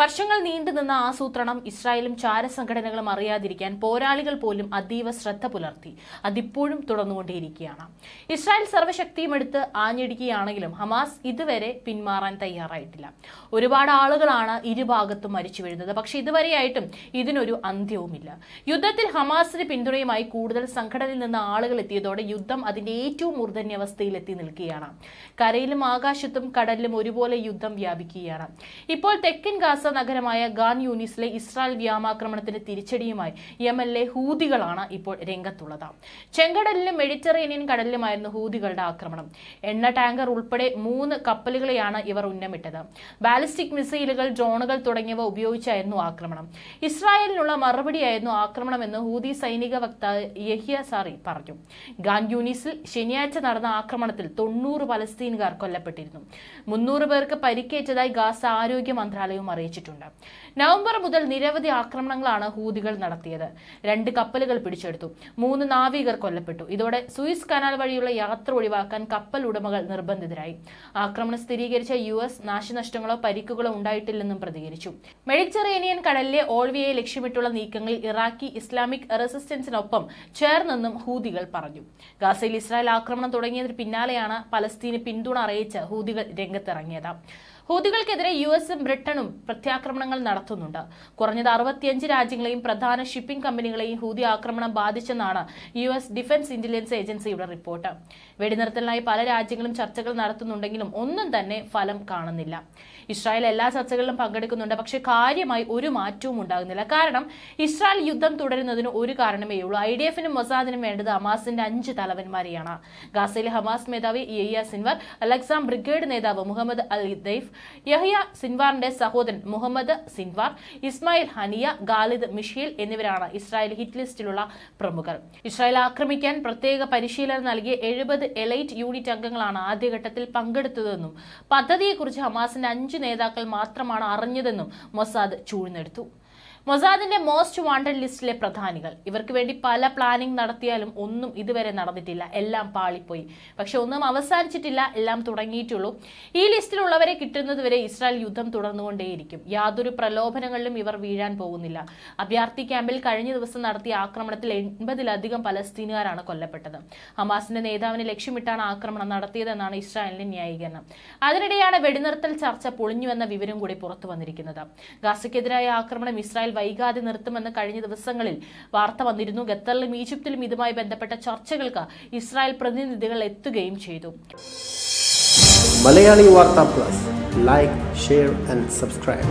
വർഷങ്ങൾ നീണ്ടുനിന്ന ആസൂത്രണം ഇസ്രായേലും ചാരസംഘടനകളും അറിയാതിരിക്കാൻ പോരാളികൾ പോലും അതീവ ശ്രദ്ധ പുലർത്തി. അതിപ്പോഴും തുടർന്നുകൊണ്ടേയിരിക്കുകയാണ്. ഇസ്രായേൽ സർവശക്തിയും എടുത്ത് ആഞ്ഞടിക്കുകയാണെങ്കിലും ഹമാസ് ഇതുവരെ പിന്മാറാൻ തയ്യാറായിട്ടില്ല. ഒരുപാട് ആളുകളാണ് ഇരുഭാഗത്തും മരിച്ചു വീഴുന്നത്. പക്ഷെ ഇതുവരെയായിട്ടും ഇതിനൊരു അന്ത്യവുമില്ല. യുദ്ധത്തിൽ ഹമാസിന് പിന്തുണയുമായി കൂടുതൽ സംഘടനയിൽ നിന്ന് ആളുകൾ എത്തിയതോടെ യുദ്ധം അതിന്റെ ഏറ്റവും മൂർധന്യാവസ്ഥയിൽ എത്തി നിൽക്കുകയാണ്. കരയിലും ആകാശത്തും കടലിലും ഒരുപോലെ യുദ്ധം വ്യാപിക്കുകയാണ്. ഇപ്പോൾ തെക്കൻ ഗാസ നഗരമായ ഗാൻ യൂണിസിലെ ഇസ്രായേൽ വ്യോമാക്രമണത്തിന് തിരിച്ചടിയുമായി യമനിലെ ഹൂതികളാണ് ഇപ്പോൾ രംഗത്തുള്ളത്. ചെങ്കടലിലും മെഡിറ്ററേനിയൻ കടലിലുമായിരുന്നു ഹൂതികളുടെ ആക്രമണം. എണ്ണ ടാങ്കർ ഉൾപ്പെടെ മൂന്ന് കപ്പലുകളെയാണ് ഇവർ ഉന്നമിട്ടത്. ബാലിസ്റ്റിക് മിസൈലുകൾ ഡ്രോണുകൾ തുടങ്ങിയവ ഉപയോഗിച്ചായിരുന്നു ആക്രമണം. ഇസ്രായേലിനുള്ള മറുപടിയായിരുന്നു ആക്രമണമെന്ന് ഹൂതി സൈനിക വക്താവ് യഹിയ സാറി പറഞ്ഞു. ഗാൻ യൂണിസിൽ ശനിയാഴ്ച നടന്ന ആക്രമണത്തിൽ തൊണ്ണൂറ് പലസ്തീനുകാർ കൊല്ലപ്പെട്ടിരുന്നു. മുന്നൂറ് പേർക്ക് പരിക്കേറ്റതായി ഗാസ ആരോഗ്യ മന്ത്രാലയവും അറിയിച്ചിട്ടുണ്ട് നവംബർ മുതൽ നിരവധി ആക്രമണങ്ങളാണ് ഹൂതികൾ നടത്തിയത്. രണ്ട് കപ്പലുകൾ പിടിച്ചെടുത്തു. മൂന്ന് നാവികർ കൊല്ലപ്പെട്ടു. ഇതോടെ സൂയിസ് കനാൽ വഴിയുള്ള യാത്ര ഒഴിവാക്കാൻ കപ്പൽ ഉടമകൾ നിർബന്ധിതരായി. ആക്രമണം സ്ഥിരീകരിച്ച യു എസ് നാശനഷ്ടങ്ങളോ പരിക്കുകളോ ഉണ്ടായിട്ടില്ലെന്നും പ്രതികരിച്ചു. മെഡിറ്ററേനിയൻ കടലിലെ ഓൾവിയെ ലക്ഷ്യമിട്ടുള്ള നീക്കങ്ങളിൽ ഇറാഖി ഇസ്ലാമിക് റെസിസ്റ്റൻസിനൊപ്പം ചേർന്നെന്നും ഹൂതികൾ പറഞ്ഞു. ഗാസയിൽ ഇസ്രായേൽ ആക്രമണം തുടങ്ങിയതിന് പിന്നാലെയാണ് പലസ്തീന് പിന്തുണ അറിയിച്ച് ഹൂതികൾ രംഗത്തിറങ്ങിയത്. ഹൂതികൾക്കെതിരെ യു എസും ബ്രിട്ടനും പ്രത്യാക്രമണങ്ങൾ നടത്തുന്നുണ്ട്. കുറഞ്ഞത് അറുപത്തിയഞ്ച് രാജ്യങ്ങളെയും പ്രധാന ഷിപ്പിംഗ് കമ്പനികളെയും ഹൂതി ആക്രമണം ബാധിച്ചെന്നാണ് യു എസ് ഡിഫൻസ് ഇന്റലിജൻസ് ഏജൻസിയുടെ റിപ്പോർട്ട്. വെടിനിർത്തലിനായി പല രാജ്യങ്ങളും ചർച്ചകൾ നടത്തുന്നുണ്ടെങ്കിലും ഒന്നും തന്നെ ഫലം കാണുന്നില്ല. ഇസ്രായേൽ എല്ലാ ചർച്ചകളിലും പങ്കെടുക്കുന്നുണ്ട് പക്ഷേ കാര്യമായി ഒരു മാറ്റവും ഉണ്ടാകുന്നില്ല. കാരണം ഇസ്രായേൽ യുദ്ധം തുടരുന്നതിന് ഒരു കാരണമേ ഉള്ളൂ. ഐ ഡി എഫിനും മൊസാദിനും വേണ്ടത് ഹമാസിന്റെ അഞ്ച് തലവന്മാരെയാണ്. ഗാസയിലെ ഹമാസ് മേധാവി യഹിയ സിൻവർ അലക്സാം ബ്രിഗേഡ് നേതാവ് മുഹമ്മദ് അൽ യഹിയ സിൻവാറിന്റെ സഹോദരൻ Muhammad Sinwar Ismail Haniyeh Khalid Mishal എന്നിവരാണ് ഇസ്രായേൽ ഹിറ്റ് ലിസ്റ്റിലുള്ള പ്രമുഖർ. ഇസ്രായേൽ ആക്രമിക്കാൻ പ്രത്യേക പരിശീലനം നൽകിയ എഴുപത് എലൈറ്റ് യൂണിറ്റ് അംഗങ്ങളാണ് ആദ്യഘട്ടത്തിൽ പങ്കെടുത്തതെന്നും പദ്ധതിയെക്കുറിച്ച് ഹമാസിന്റെ അഞ്ച് നേതാക്കൾ മാത്രമാണ് അറിഞ്ഞതെന്നും മൊസാദ് ചൂഴ്ന്നെടുത്തു. മൊസാദിന്റെ മോസ്റ്റ് വാണ്ടഡ് ലിസ്റ്റിലെ പ്രധാനികൾ. ഇവർക്ക് വേണ്ടി പല പ്ലാനിംഗ് നടത്തിയാലും ഒന്നും ഇതുവരെ നടന്നിട്ടില്ല. എല്ലാം പാളിപ്പോയി. പക്ഷെ ഒന്നും അവസാനിച്ചിട്ടില്ല. എല്ലാം തുടങ്ങിയിട്ടുള്ളൂ. ഈ ലിസ്റ്റിലുള്ളവരെ കിട്ടുന്നതുവരെ ഇസ്രായേൽ യുദ്ധം തുടർന്നുകൊണ്ടേയിരിക്കും. യാതൊരു പ്രലോഭനങ്ങളിലും ഇവർ വീഴാൻ പോകുന്നില്ല. അഭയാർത്ഥി ക്യാമ്പിൽ കഴിഞ്ഞ ദിവസം നടത്തിയ ആക്രമണത്തിൽ എൺപതിലധികം പലസ്തീനുകാരാണ് കൊല്ലപ്പെട്ടത്. ഹമാസിന്റെ നേതാവിനെ ലക്ഷ്യമിട്ടാണ് ആക്രമണം നടത്തിയതെന്നാണ് ഇസ്രായേലിന്റെ ന്യായീകരണം. അതിനിടെയാണ് വെടിനിർത്തൽ ചർച്ച പൊളിഞ്ഞുവെന്ന വിവരം കൂടി പുറത്തു വന്നിരിക്കുന്നത് ഗാസയ്ക്കെതിരായ ആക്രമണം വൈകാതെ നിർത്തുമെന്ന് കഴിഞ്ഞ ദിവസങ്ങളിൽ വാർത്ത വന്നിരുന്നു. ഖത്തറിലും ഈജിപ്തിലും ഇതുമായി ബന്ധപ്പെട്ട ചർച്ചകൾക്ക് ഇസ്രായേൽ പ്രതിനിധികൾ എത്തുകയും ചെയ്തു. Malayali Vartha plus. Like share and subscribe